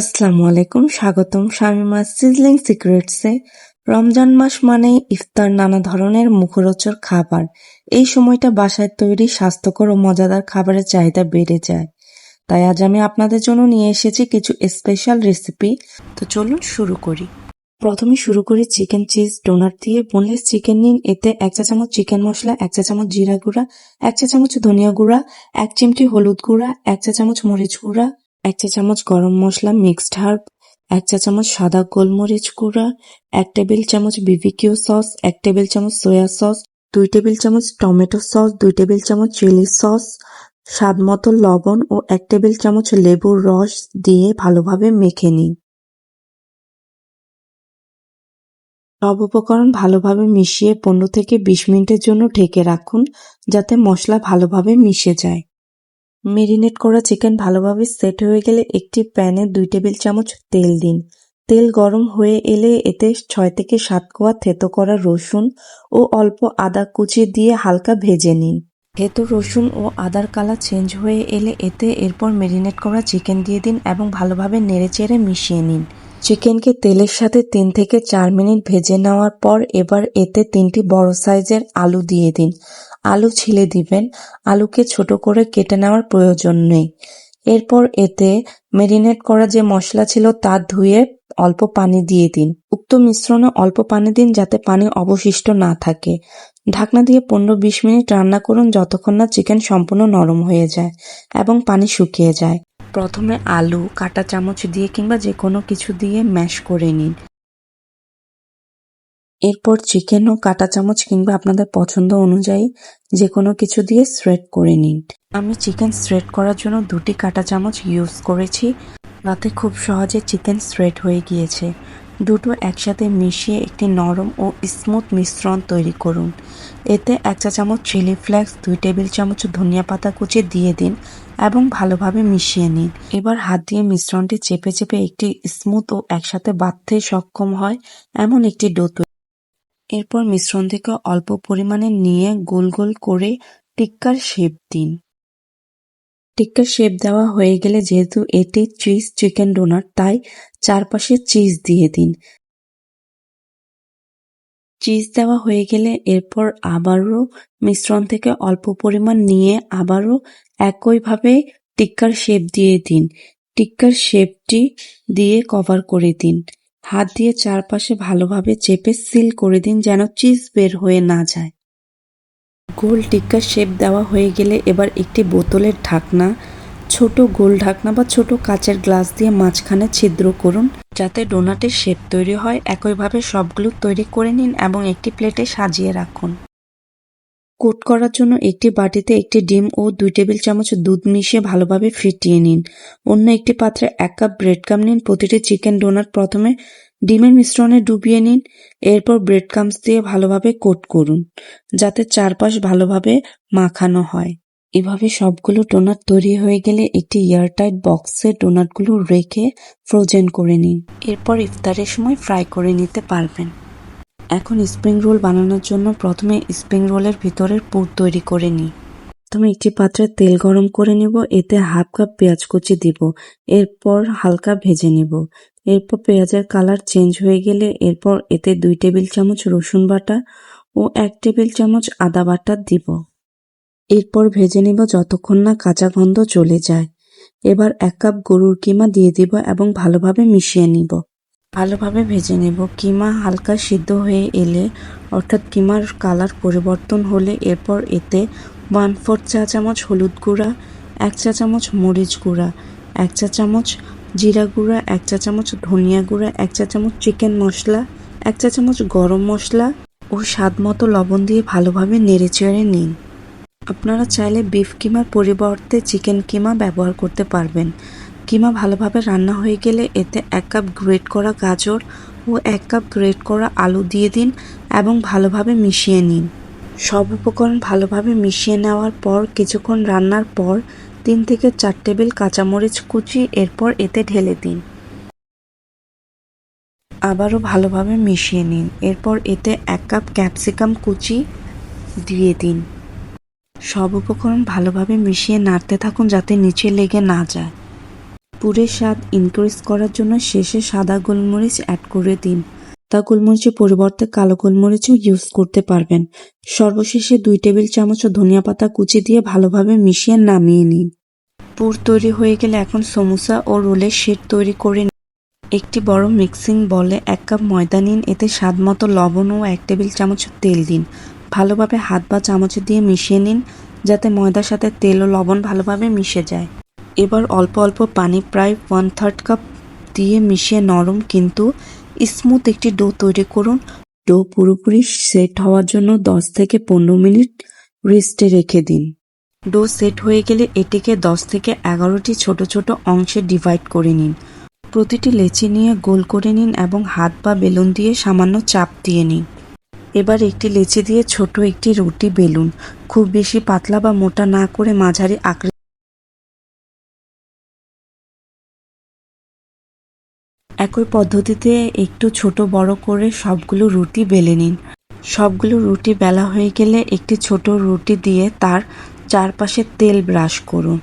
আসসালামু আলাইকুম, স্বাগতম শামিমা সিজলিং সিক্রেটসে। রমজান মাস মানেই ইফতার নানা ধরনের মুখরোচক খাবার। এই সময়টা বাসায় তৈরি স্বাস্থ্যকর ও মজাদার খাবারের চাহিদা বেড়ে যায়। তাই আজ আমি আপনাদের জন্য নিয়ে এসেছি কিছু স্পেশাল রেসিপি। তো চলুন শুরু করি। প্রথমে শুরু করি চিকেন চিজ ডোনার দিয়ে। বোনলেস চিকেন নিন, এতে এক চা চামচ চিকেন মশলা, এক চা চামচ জিরা গুঁড়া, এক চা চামচ ধনিয়া গুঁড়া, এক চিমটি হলুদ গুঁড়া, এক চা চামচ মরিচ গুঁড়া এক চা চামচ গরম মশলা, মিক্সড হার্ব এক চা চামচ সাদা গোলমরিচ গুঁড়া, এক টেবিল চামচ বিবিকিউ সস, এক টেবিল চামচ সয়া সস, দুই টেবিল চামচ টমেটো সস, দুই টেবিল চামচ চিলি সস, স্বাদ মতো লবণ ও এক টেবিল চামচ লেবুর রস দিয়ে ভালোভাবে মেখে নিন। সব উপকরণ ভালোভাবে মিশিয়ে পনেরো থেকে বিশ মিনিটের জন্য ঢেকে রাখুন, যাতে মশলা ভালোভাবে মিশে যায়। মেরিনেট করা চিকেন ভালোভাবে সেট হয়ে গেলে একটি প্যানে দুই টেবিল চামচ তেল দিন। তেল গরম হয়ে এলে এতে ছয় থেকে সাত কোয়া থেতো করা রসুন ও অল্প আদা কুচি দিয়ে হালকা ভেজে নিন। থেতো রসুন ও আদার কালার চেঞ্জ হয়ে এলে এতে এরপর মেরিনেট করা চিকেন দিয়ে দিন এবং ভালোভাবে নেড়েচেড়ে মিশিয়ে নিন। চিকেনকে তেলের সাথে তিন থেকে চার মিনিট ভেজে নেওয়ার পর এবার এতে তিনটি বড় সাইজের আলু দিয়ে দিন। আলু ছিলে দিবেন। আলুকে ছোট করে কেটে নেওয়ার প্রয়োজন নেই। এরপর এতে মেরিনেট করা যে মশলা ছিল তা ধুয়ে অল্প পানি দিয়ে দিন। উক্ত মিশ্রণে অল্প পানি দিন যাতে পানি অবশিষ্ট না থাকে। ঢাকনা দিয়ে পনেরো বিশ মিনিট রান্না করুন যতক্ষণ না চিকেন সম্পূর্ণ নরম হয়ে যায় এবং পানি শুকিয়ে যায়। প্রথমে আলু কাটা চামচ দিয়ে কিংবা যে কোনো কিছু দিয়ে ম্যাশ করে নিন। এরপর চিকেন ও কাটা চামচ কিংবা আপনাদের পছন্দ অনুযায়ী যে কোনো কিছু দিয়ে শ্রেড করে নিন। আমি চিকেন শ্রেড করার জন্য দুটি কাটা চামচ ইউজ করেছি। তাতে খুব সহজে চিকেন শ্রেড হয়ে গিয়েছে। দুটো একসাথে মিশিয়ে একটি নরম ও স্মুথ মিশ্রণ তৈরি করুন। এতে এক চা চামচ চিলি ফ্লেক্স দুই টেবিল চামচ ধনিয়া পাতা কুচি দিয়ে দিন এবং ভালোভাবে মিশিয়ে নিন। এবার হাত দিয়ে মিশ্রণটি চেপে চেপে একটি স্মুথ ও একসাথে বাঁধতে সক্ষম হয় এমন একটি ডো এরপর মিশ্রণ থেকে অল্প পরিমাণে নিয়ে গোল গোল করে টিক্কার শেপ দিন। টিক্কার শেপ দেওয়া হয়ে গেলে যেহেতু এটি চিজ চিকেন ডোনাট, তাই চারপাশে চিজ দিয়ে দিন। চিজ দেওয়া হয়ে গেলে এরপর আবারও মিশ্রণ থেকে অল্প পরিমাণ নিয়ে আবারও একইভাবে টিক্কার শেপ দিয়ে দিন। টিক্কার শেপটি দিয়ে কভার করে দিন। হাত দিয়ে চারপাশে ভালোভাবে চেপে সিল করে দিন যেন চিজ বের হয়ে না যায়। গোল টিক্কা শেপ দেওয়া হয়ে গেলে এবার একটি বোতলের ঢাকনা, ছোট গোল ঢাকনা বা ছোট কাচের গ্লাস দিয়ে মাঝখানে ছিদ্র করুন যাতে ডোনাটের শেপ তৈরি হয়। একইভাবে সবগুলো তৈরি করে নিন এবং একটি প্লেটে সাজিয়ে রাখুন। কোট করার জন্য একটি বাটিতে একটি ডিম ও দুই টেবিল চামচ দুধ মিশিয়ে ভালোভাবে ফিটিয়ে নিন। অন্য একটি পাত্রে এক কাপ ব্রেড কাম নিন। প্রতিটি চিকেন ডোনাট প্রথমে ডিমের মিশ্রণে ডুবিয়ে নিন। এরপর ব্রেড কামস দিয়ে ভালোভাবে কোট করুন, যাতে চারপাশ ভালোভাবে মাখানো হয়। এভাবে সবগুলো ডোনাট তৈরি হয়ে গেলে একটি এয়ারটাইট বক্সে ডোনাটগুলো রেখে ফ্রোজেন করে নিন। এরপর ইফতারের সময় ফ্রাই করে নিতে পারবেন। এখন স্প্রিং রোল বানানোর জন্য প্রথমে স্প্রিং রোলের ভিতরের পুর তৈরি করে নিই। প্রথমে একটি পাত্রে তেল গরম করে নিব, এতে হাফ কাপ পেঁয়াজ কুচি দিব, এরপর হালকা ভেজে নিব। এরপর পেঁয়াজের কালার চেঞ্জ হয়ে গেলে এরপর এতে দুই টেবিল চামচ রসুন বাটা ও এক টেবিল চামচ আদা বাটা দিব। এরপর ভেজে নিব যতক্ষণ না কাঁচা গন্ধ চলে যায়। এবার এক কাপ গরুর কিমা দিয়ে দিব এবং ভালোভাবে মিশিয়ে নিব। ভালোভাবে ভেজে নেব। কিমা হালকা সিদ্ধ হয়ে এলে, অর্থাৎ কিমার কালার পরিবর্তন হলে এরপর এতে ওয়ান ফোর চা চামচ হলুদ গুঁড়া, এক চা চামচ মরিচ গুঁড়া, এক চা চামচ জিরা গুঁড়া, এক চা চামচ ধনিয়া গুঁড়া, এক চা চামচ চিকেন মশলা, এক চা চামচ গরম মশলা ও স্বাদ মতো লবণ দিয়ে ভালোভাবে নেড়ে চেড়ে নিন। আপনারা চাইলে বিফ কিমার পরিবর্তে চিকেন কিমা ব্যবহার করতে পারবেন। কিমা ভালোভাবে রান্না হয়ে গেলে এতে এক কাপ গ্রেট করা গাজর ও এক কাপ গ্রেট করা আলু দিয়ে দিন এবং ভালোভাবে মিশিয়ে নিন। সব উপকরণ ভালোভাবে মিশিয়ে নেওয়ার পর কিছুক্ষণ রান্নার পর তিন থেকে চার টেবিল কাঁচামরিচ কুচি এরপর এতে ঢেলে দিন। আবারও ভালোভাবে মিশিয়ে নিন। এরপর এতে এক কাপ ক্যাপসিকাম কুচি দিয়ে দিন। সব উপকরণ ভালোভাবে মিশিয়ে নাড়তে থাকুন যাতে নিচে লেগে না যায়। পুরের স্বাদ ইনক্রিজ করার জন্য শেষে সাদা গোলমরিচ অ্যাড করে দিন। সাদা গোলমরিচের পরিবর্তে কালো গোলমরিচও ইউজ করতে পারবেন। সর্বশেষে দুই টেবিল চামচ ধনিয়া পাতা কুচি দিয়ে ভালোভাবে মিশিয়ে নামিয়ে নিন। পুর তৈরি হয়ে গেলে এখন সমোসা ও রোলের শেড তৈরি করে একটি বড় মিক্সিং বলে এক কাপ ময়দা নিন, এতে স্বাদ মতো লবণ ও এক টেবিল চামচ তেল দিন। ভালোভাবে হাত বা চামচ দিয়ে মিশিয়ে নিন, যাতে ময়দার সাথে তেল ও লবণ ভালোভাবে মিশে যায়। এবার অল্প অল্প পানি প্রায় ওয়ান থার্ড কাপ দিয়ে মিশিয়ে নরম কিন্তু স্মুথ একটি ডো তৈরি করুন। ডো পুরোপুরি সেট হওয়ার জন্য দশ থেকে পনেরো মিনিট রেস্টে রেখে দিন। ডো সেট হয়ে গেলে এটিকে দশ থেকে এগারোটি ছোট ছোট অংশে ডিভাইড করে নিন। প্রতিটি লেচি নিয়ে গোল করে নিন এবং হাত বা বেলুন দিয়ে সামান্য চাপ দিয়ে নিন। এবার একটি লেচি দিয়ে ছোট একটি রুটি বেলুন। খুব বেশি পাতলা বা মোটা না করে মাঝারি আকৃতি একই পদ্ধতিতে একটু ছোট বড় করে সবগুলো রুটি বেলে নিন। সবগুলো রুটি বেলা হয়ে গেলে একটি ছোট রুটি দিয়ে তার চারপাশে তেল ব্রাশ করুন।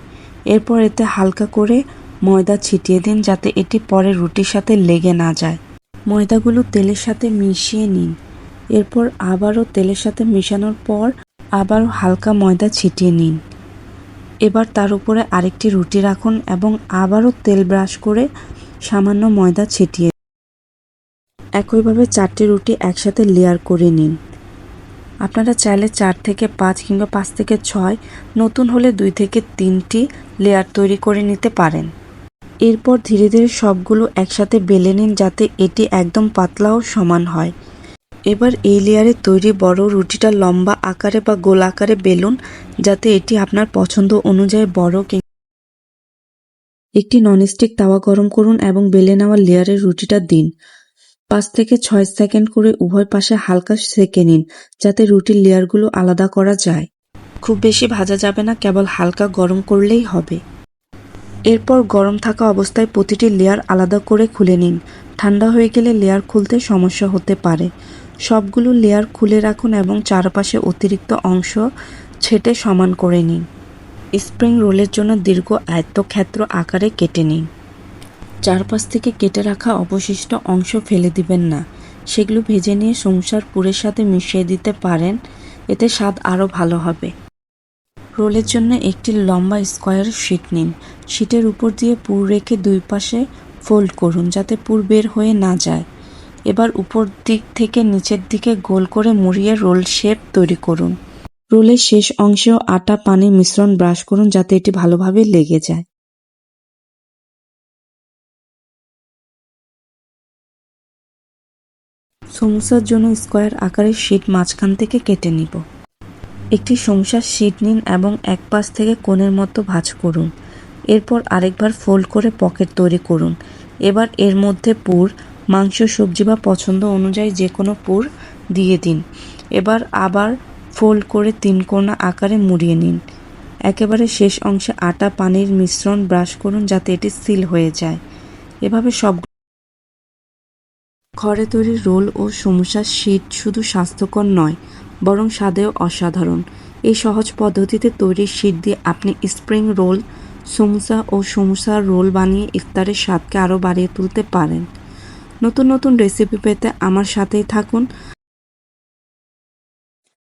এরপর এতে হালকা করে ময়দা ছিটিয়ে দিন যাতে এটি পরে রুটির সাথে লেগে না যায়। ময়দাগুলো তেলের সাথে মিশিয়ে নিন। এরপর আবারও তেলের সাথে মেশানোর পর আবারও হালকা ময়দা ছিটিয়ে নিন। এবার তার উপরে আরেকটি রুটি রাখুন এবং আবারও তেল ব্রাশ করে সামান্য ময়দা ছিটিয়ে একইভাবে চারটি রুটি একসাথে লেয়ার করে নিন। আপনারা চাইলে চার থেকে পাঁচ কিংবা পাঁচ থেকে ছয়, নতুন হলে দুই থেকে তিনটি লেয়ার তৈরি করে নিতে পারেন। এরপর ধীরে ধীরে সবগুলো একসাথে বেলে নিন যাতে এটি একদম পাতলা ও সমান হয়। এবার এই লেয়ারে তৈরি বড় রুটিটা লম্বা আকারে বা গোল আকারে বেলুন যাতে এটি আপনার পছন্দ অনুযায়ী বড় একটি ননস্টিক তাওয়া গরম করুন এবং বেলে নেওয়া লেয়ারের রুটিটা দিন। পাঁচ থেকে ছয় সেকেন্ড করে উভয় পাশে হালকা সেকে নিন, যাতে রুটির লেয়ারগুলো আলাদা করা যায়। খুব বেশি ভাজা যাবে না, কেবল হালকা গরম করলেই হবে। এরপর গরম থাকা অবস্থায় প্রতিটি লেয়ার আলাদা করে খুলে নিন। ঠান্ডা হয়ে গেলে লেয়ার খুলতে সমস্যা হতে পারে। সবগুলো লেয়ার খুলে রাখুন এবং চারপাশে অতিরিক্ত অংশ ছেটে সমান করে নিন। স্প্রিং রোলের জন্য দীর্ঘ আয়ত্তক্ষেত্র আকারে কেটে নিন। চারপাশ থেকে কেটে রাখা অবশিষ্ট অংশ ফেলে দিবেন না। সেগুলো ভেজে নিয়ে সংসার পুরের সাথে মিশিয়ে দিতে পারেন। এতে স্বাদ আরও ভালো হবে। রোলের জন্য একটি লম্বা স্কোয়ার শিট নিন। শিটের উপর দিয়ে পুর রেখে দুই পাশে ফোল্ড করুন যাতে পুর বের হয়ে না যায়। এবার উপর দিক থেকে নিচের দিকে গোল করে মুড়িয়ে রোল শেপ তৈরি করুন। রোলের শেষ অংশেও আটা পানির মিশ্রণ ব্রাশ করুন যাতে এটি ভালোভাবে লেগে যায়। সমোসার জন্য স্কোয়ার আকারের শিট মাঝখান থেকে কেটে নিব। একটি সমোসার শিট নিন এবং এক পাশ থেকে কোণের মতো ভাঁজ করুন। এরপর আরেকবার ফোল্ড করে পকেট তৈরি করুন। এবার এর মধ্যে পুর, মাংস, সবজি বা পছন্দ অনুযায়ী যে কোনো পুর দিয়ে দিন। এবার আবার ফোল্ড করে তিন কোণা আকারে মুড়িয়ে নিন। একেবারে শেষ অংশে আটা পানির মিশ্রণ ব্রাশ করুন যাতে এটি সিল হয়ে যায়। এভাবে সব ঘরে তৈরি রোল ও সমুসার শীট শুধু স্বাস্থ্যকর নয়, বরং স্বাদেও অসাধারণ। এই সহজ পদ্ধতিতে তৈরি শীট দিয়ে আপনি স্প্রিং রোল, সমুসা ও সমুসার রোল বানিয়ে ইফতারের স্বাদকে আরও বাড়িয়ে তুলতে পারেন। নতুন নতুন রেসিপি পেতে আমার সাথেই থাকুন।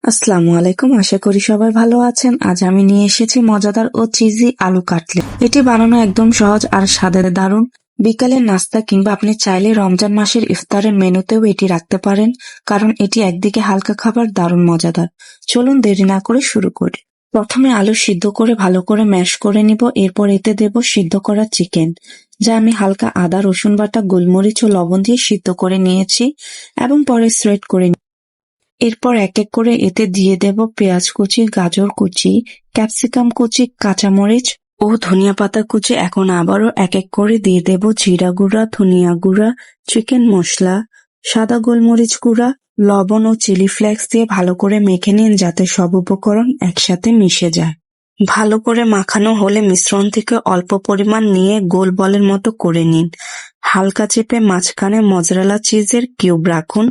আসসালামু আলাইকুম, আশা করি সবাই ভালো আছেন। আজ আমি নিয়ে এসেছি মজাদার ও চিজি আলু কাটলেট এটি বানানো একদম সহজ আর স্বাদের দারুণ। বিকালের নাস্তা কিংবা আপনি চাইলে রমজান মাসের ইফতারের মেনুতেও এটি রাখতে পারেন, কারণ এটি একদিকে হালকা খাবার, দারুণ মজাদার। চলুন দেরি না করে শুরু করি। প্রথমে আলু সিদ্ধ করে ভালো করে ম্যাশ করে নিব, এরপর এতে দেব সিদ্ধ করা চিকেন, যা আমি হালকা আদা, রসুন বাটা, গোলমরিচ ও লবণ দিয়ে সিদ্ধ করে নিয়েছি এবং পরে স্রেট করে এরপর এক এক করে এতে দিয়ে দেব পেঁয়াজ কুচি, গাজর কুচি, ক্যাপসিকাম কুচি, কাঁচামরিচ ও ধনিয়া পাতা কুচি। এখন আবারও এক এক করে দিয়ে দেব জিরা গুঁড়া, ধনিয়া গুঁড়া, চিকেন মশলা, সাদা গোলমরিচ গুঁড়া, লবণ ও চিলি ফ্লেক্স দিয়ে ভালো করে মেখে নিন যাতে সব উপকরণ একসাথে মিশে যায়। ভালো করে মাখানো হলে মিশ্রণ থেকে অল্প পরিমাণ নিয়ে গোল বলের মতো করে নিন। হালকা চেপে মাঝখানে মজরেলা চিজের কিউব রাখুন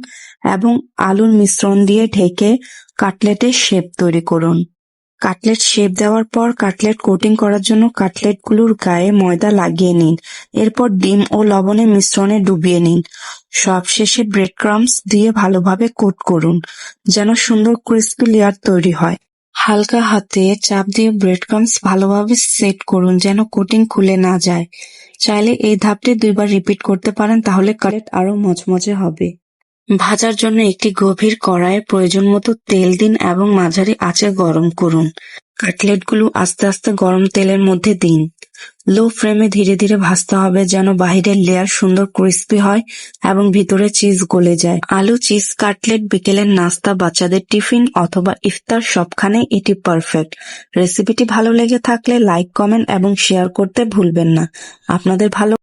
এবং আলুর মিশ্রণ দিয়ে ঢেকে কাটলেটের শেপ তৈরি করুন। কাটলেট শেপ দেওয়ার পর কাটলেট কোটিং করার জন্য কাটলেটগুলোর গায়ে ময়দা লাগিয়ে নিন। এরপর ডিম ও লবণের মিশ্রণে ডুবিয়ে নিন। সবশেষে ব্রেড ক্রাম্বস দিয়ে ভালোভাবে কোট করুন, যেন সুন্দর ক্রিস্পি লেয়ার তৈরি হয়। হালকা হাতে চাপ দিয়ে ব্রেড ক্রাম্বস ভালোভাবে সেট করুন, যেন কোটিং খুলে না যায়। চাইলে এই ধাপটি দুইবার রিপিট করতে পারেন, তাহলে কাটলেট আরও মচমচে হবে। ভাজার জন্য একটি গভীর কড়াইয়ে প্রয়োজন মতো তেল দিন এবং মাঝারি আঁচে গরম করুন। কাটলেটগুলো আস্তে আস্তে গরম তেলের মধ্যে দিন। লো ফ্লেমে ধীরে ধীরে ভাজতে হবে যেন বাহিরের লেয়ার সুন্দর ক্রিস্পি হয় এবং ভিতরে চিজ গলে যায়। আলু, চিজ, কাটলেট, বিকেলের নাস্তা, বাচ্চাদের টিফিন অথবা ইফতার সবখানে এটি পারফেক্ট। রেসিপিটি ভালো লেগে থাকলে লাইক, কমেন্ট এবং শেয়ার করতে ভুলবেন না। আপনাদের ভালো